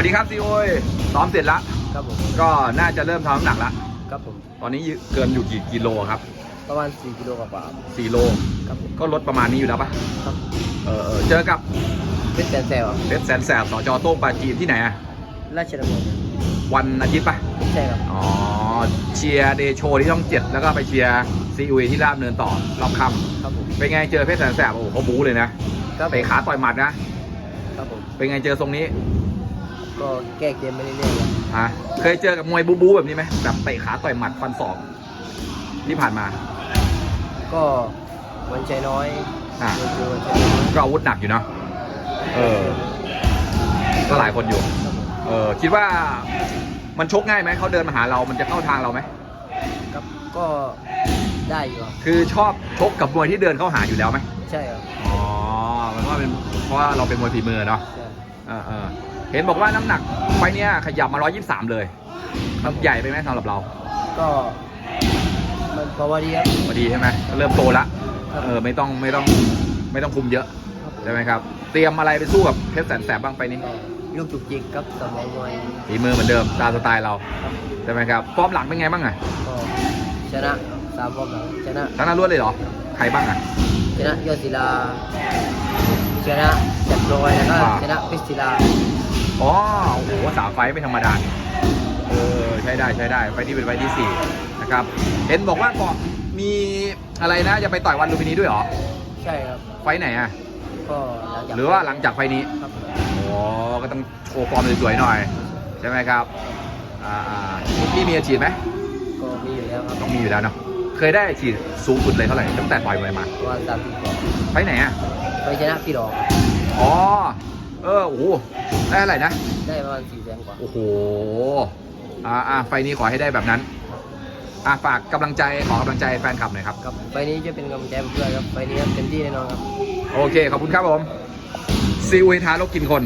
วัสดีครับซีโอยซ้อมเสร็จแล้วครับผมก็น่าจะเริ่มทำน้ำหนักแล้วครับผมตอนนี้เกินอยู่กี่กิโลครับประมาณ 4 กิโลกว่าๆครับ4โลครับผมก็ลดประมาณนี้อยู่แล้วปะครับเออเออเจอกับเป็นแสนแซวครับเพชรแสนแสบสจโต้งปราจีนที่ไหนอะราชดำเนินวันอาทิตย์ปะใช่ครับอ๋อเชียร์เดโชที่ช่องเจ็ดแล้วก็ไปเชียร์ซีอุยที่ราบเนินต่อรอบค่ครับผมำเป็นไงเจอเพชรแสนแสบโอ้โหเขาบู๊เลยนะครับเตะขาต่อยหมัดนะ ครับผมเป็นไงเจอทรงนี้ ก็แก้เกมไปเรื่อยๆครับฮะเคยเจอกับมวยบูบูแบบนี้ไหมแบบเตะขาต่อยหมัดฟันศอกที่ผ่านมาก็วันใจน้อยอะโดยคือวันใจน้อยก็อาวุธหนักอยู่เนาะ เออ ก็หลายคนอยู่ ครับผมเออ คิดว่ามันชกง่ายไหม เขาเดินมาหาเรา มันจะเข้าทางเราไหม ครับก็ได้อยู่ครับคือชอบชกกับมวยที่เดินเข้าหาอยู่แล้วไหมใช่ครับอ๋อ มันว่าเป็นเพราะว่าเราเป็นมวยฝีมือเนาะ ใช่เออเออ เห็นบอกว่าน้ำหนักไฟล์เนี้ยขยับมา 123 เลยครับผมใหญ่ไปไหมสำหรับเราก็มันพอว่าดีครับ พอดีใช่ไหมเริ่มโตละครับ เออไม่ต้องไม่ต้องไม่ต้องคุมเยอะครับใช่ไหมครับ เตรียมอะไรไปสู้กับเพชรแสนแสบบ้างไฟล์นี้ก็ลูกจุกจิกครับสมองมวยฝีมือเหมือนเดิมตามสไตล์เราครับใช่ไหมครับฟอร์มหลังเป็นไงบ้างอะก็ชนะสามฟอร์มหลังชนะทั้งนั้นรวดเลยเหรอใครบ้างอะ ชนะยอดศิลาชนะจักรลอยแล้วก็อ่า ชนะเพชรศิลา อ๋อโอ้โหสามไฟต์ไม่ธรรมดาเออใช้ได้ใช้ได้ไฟต์นี้เป็นไฟต์ที่สี่นะครับเห็นบอกว่าก่อนมีอะไรนะจะไปต่อยวันลุมพินีด้วยเหรอใช่ครับ ไฟต์ไหนอะก็หลังจากหรือว่าหลังจากไฟต์นี้ครับอ๋อก็ต้องโชว์ฟอร์มสวยๆหน่อย ใช่ไหมครับอ่าอ่าพี่มีอาชีพไหมก็มีอยู่แล้วครับต้องมีอยู่แล้วเนาะเคยได้อาชีพสูงสุดเลยเท่าไหร่ตั้งแต่ต่อยมวยมาประมาณสามสิบกว่าไฟต์ไหนอะไปชนะพี่ดอก อ๋อเออ โอ้โหได้อะไรนะ ได้ประมาณสี่แสนกว่า โอ้โห อ่าอ่าไฟล์นี้ขอให้ได้แบบนั้น อ่าฝากกำลังใจขอกำลังใจแฟนคลับหน่อยครับ ครับไฟล์นี้จะเป็นกำลังใจให้ผมด้วยครับไฟล์นี้ครับเต็มที่แน่นอนครับ โอเค ขอบคุณครับผม ซีอุยท้าลกกินคน